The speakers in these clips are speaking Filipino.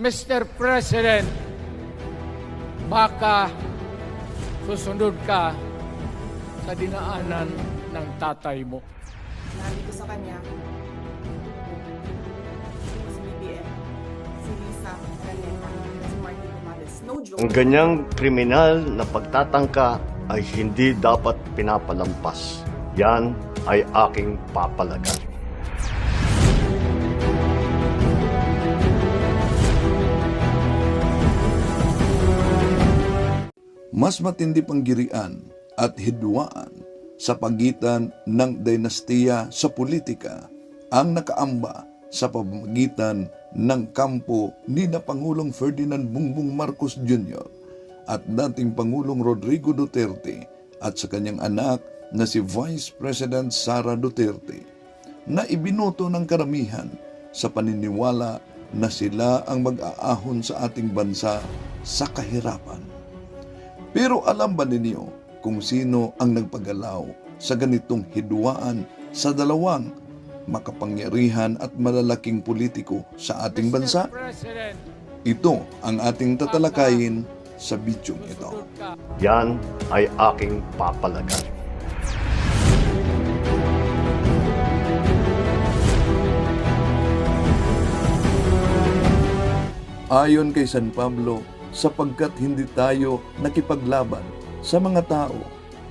Mr. President, baka susunod ka sa dinaanan ng tatay mo. Sabi ko sa kanya, si BBM, si Lisa Caneta, si Martin Romales. No joke. Ang ganyang kriminal na pagtatangka ay hindi dapat pinapalampas. Yan ay aking papalagan. Mas matindi pang at hidwaan sa pagitan ng dinastiya sa politika ang nakaamba sa pamamagitan ng kampo ni na Pangulong Ferdinand Bongbong Marcos Jr. at dating Pangulong Rodrigo Duterte at sa kanyang anak na si Vice President Sara Duterte na ibinuto ng karamihan sa paniniwala na sila ang mag-aahon sa ating bansa sa kahirapan. Pero alam ba ninyo kung sino ang nagpagalaw sa ganitong hidwaan sa dalawang makapangyarihan at malalaking politiko sa ating bansa? Ito ang ating tatalakayin sa bidyong ito. Yan ay aking papalagan. Ayon kay San Pablo, sapagkat hindi tayo nakipaglaban sa mga tao,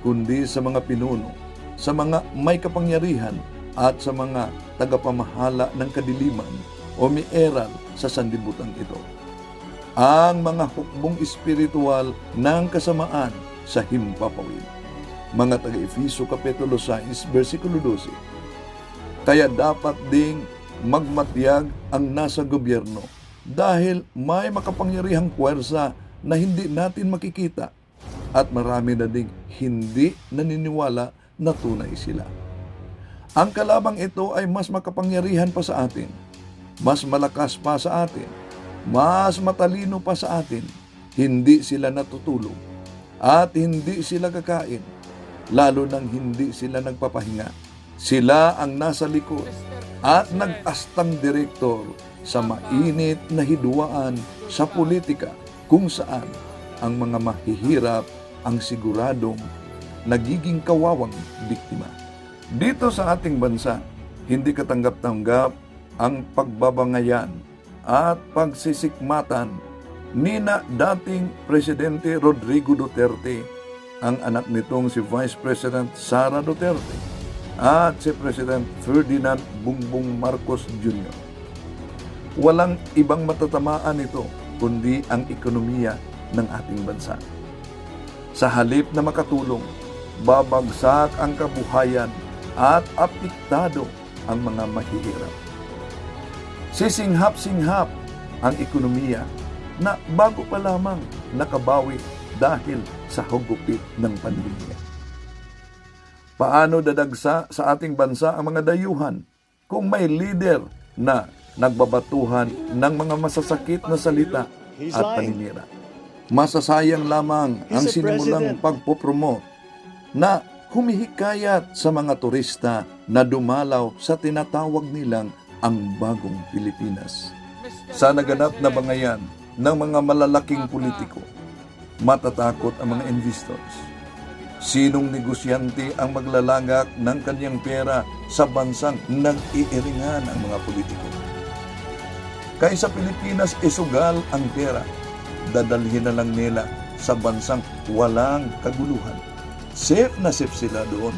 kundi sa mga pinuno, sa mga may kapangyarihan at sa mga tagapamahala ng kadiliman o mieral sa sandibutan ito. Ang mga hukbong espiritual ng kasamaan sa himpapawid. Mga taga-Efiso Kapitulo 6, versikulo 12. Kaya dapat ding magmatyag ang nasa gobyerno dahil may makapangyarihang puwersa na hindi natin makikita at marami na ding hindi naniniwala na tunay sila. Ang kalabang ito ay mas makapangyarihan pa sa atin, mas malakas pa sa atin, mas matalino pa sa atin, hindi sila natutulog at hindi sila kakain, lalo nang hindi sila nagpapahinga. Sila ang nasa likod at nag-astang direktor sa mainit na hidwaan sa politika kung saan ang mga mahihirap ang siguradong nagiging kawawang biktima. Dito sa ating bansa, hindi katanggap-tanggap ang pagbabangayan at pagsisikmatan ni na dating Presidente Rodrigo Duterte, ang anak nitong si Vice President Sara Duterte at si President Ferdinand Bongbong Marcos Jr. Walang ibang matatamaan ito kundi ang ekonomiya ng ating bansa. Sa halip na makatulong, babagsak ang kabuhayan at apektado ang mga mahihirap. Sisinghap-singhap ang ekonomiya na bago pa lamang nakabawi dahil sa hugupit ng pandemya. Paano dadagsa sa ating bansa ang mga dayuhan kung may leader na nagbabatuhan ng mga masasakit na salita at paninira? Masasayang lamang ang sinimulang pagpopromote na humihikayat sa mga turista na dumalaw sa tinatawag nilang ang bagong Pilipinas. Sa naganap na bangayan ng mga malalaking politiko, matatakot ang mga investors. Sinong negosyante ang maglalagak ng kanyang pera sa bansang nag-iiringan ang mga politiko? Kaya sa Pilipinas, isugal ang pera. Dadalhin na lang nila sa bansang walang kaguluhan. Safe na safe sila doon.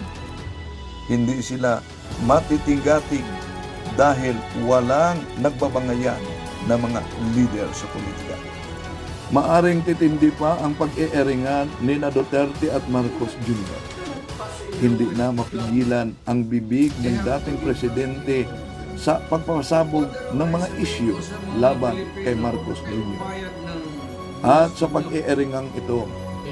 Hindi sila matitinggating dahil walang nagbabangayan na mga leader sa politika. Maaring titindi pa ang pag-ieringan ni na Duterte at Marcos Jr. Hindi na mapigilan ang bibig ng dating presidente sa pagpapasabog ng mga isyu laban kay Marcos Jr. At sa pag-ieringang ito,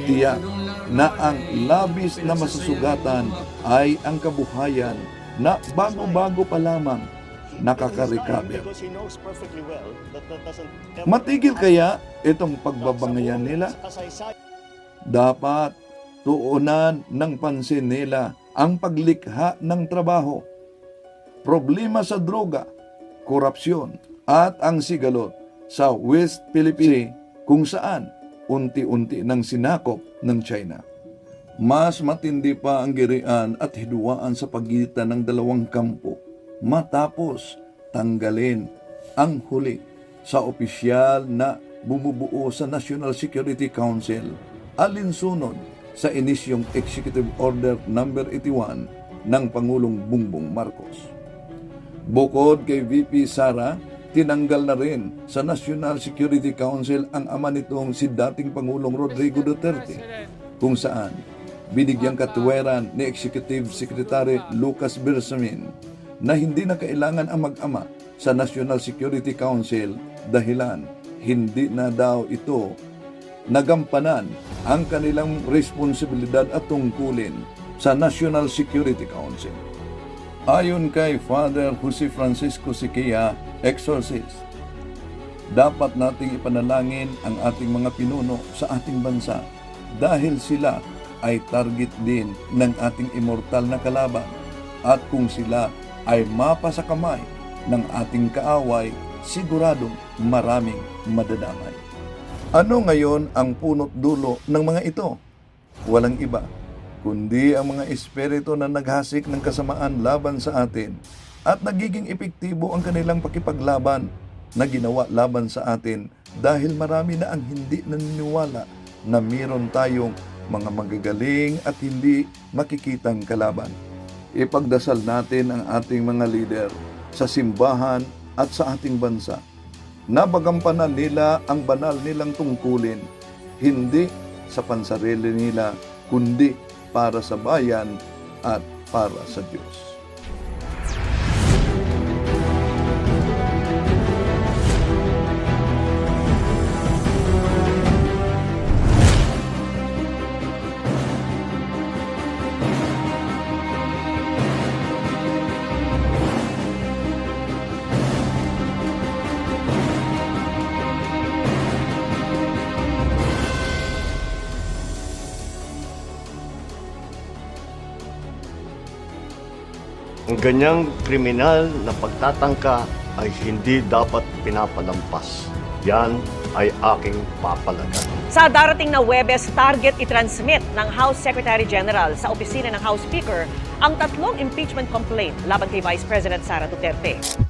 tiyak na ang labis na masusugatan ay ang kabuhayan na bago-bago pa lamang nakaka-recover. Matigil kaya itong pagbabangayan nila? Dapat tuunan ng pansin nila ang paglikha ng trabaho, problema sa droga, korupsyon at ang sigalot sa West Philippine kung saan unti-unti nang sinakop ng China. Mas matindi pa ang girian at hiduaan sa pagitan ng dalawang kampo matapos tanggalin ang huli sa opisyal na bumubuo sa National Security Council alinsunod sa inisyong Executive Order No. 81 ng Pangulong Bongbong Marcos. Bukod kay VP Sara, tinanggal na rin sa National Security Council ang ama nitong si dating Pangulong Rodrigo Duterte kung saan binigyang katuweran ni Executive Secretary Lucas Bersamin na hindi na kailangan ang mag-ama sa National Security Council dahilan hindi na daw ito nagampanan ang kanilang responsibilidad at tungkulin sa National Security Council. Ayon kay Father Jose Francisco Siquia, exorcist, dapat nating ipanalangin ang ating mga pinuno sa ating bansa dahil sila ay target din ng ating immortal na kalaban at kung sila ay mapa sa kamay ng ating kaaway, siguradong maraming madadamay. Ano ngayon ang punot dulo ng mga ito? Walang iba, kundi ang mga espiritu na naghasik ng kasamaan laban sa atin at nagiging epektibo ang kanilang pakipaglaban na ginawa laban sa atin dahil marami na ang hindi naniniwala na meron tayong mga magagaling at hindi makikitang kalaban. Ipagdasal natin ang ating mga leader sa simbahan at sa ating bansa nabagampanan nila ang banal nilang tungkulin, hindi sa pansarili nila, kundi para sa bayan at para sa Diyos. Ang ganyang kriminal na pagtatangka ay hindi dapat pinapalampas. Yan ay aking papalagan. Sa darating na Webes, target i-transmit ng House Secretary General sa opisina ng House Speaker ang tatlong impeachment complaint laban kay Vice President Sara Duterte.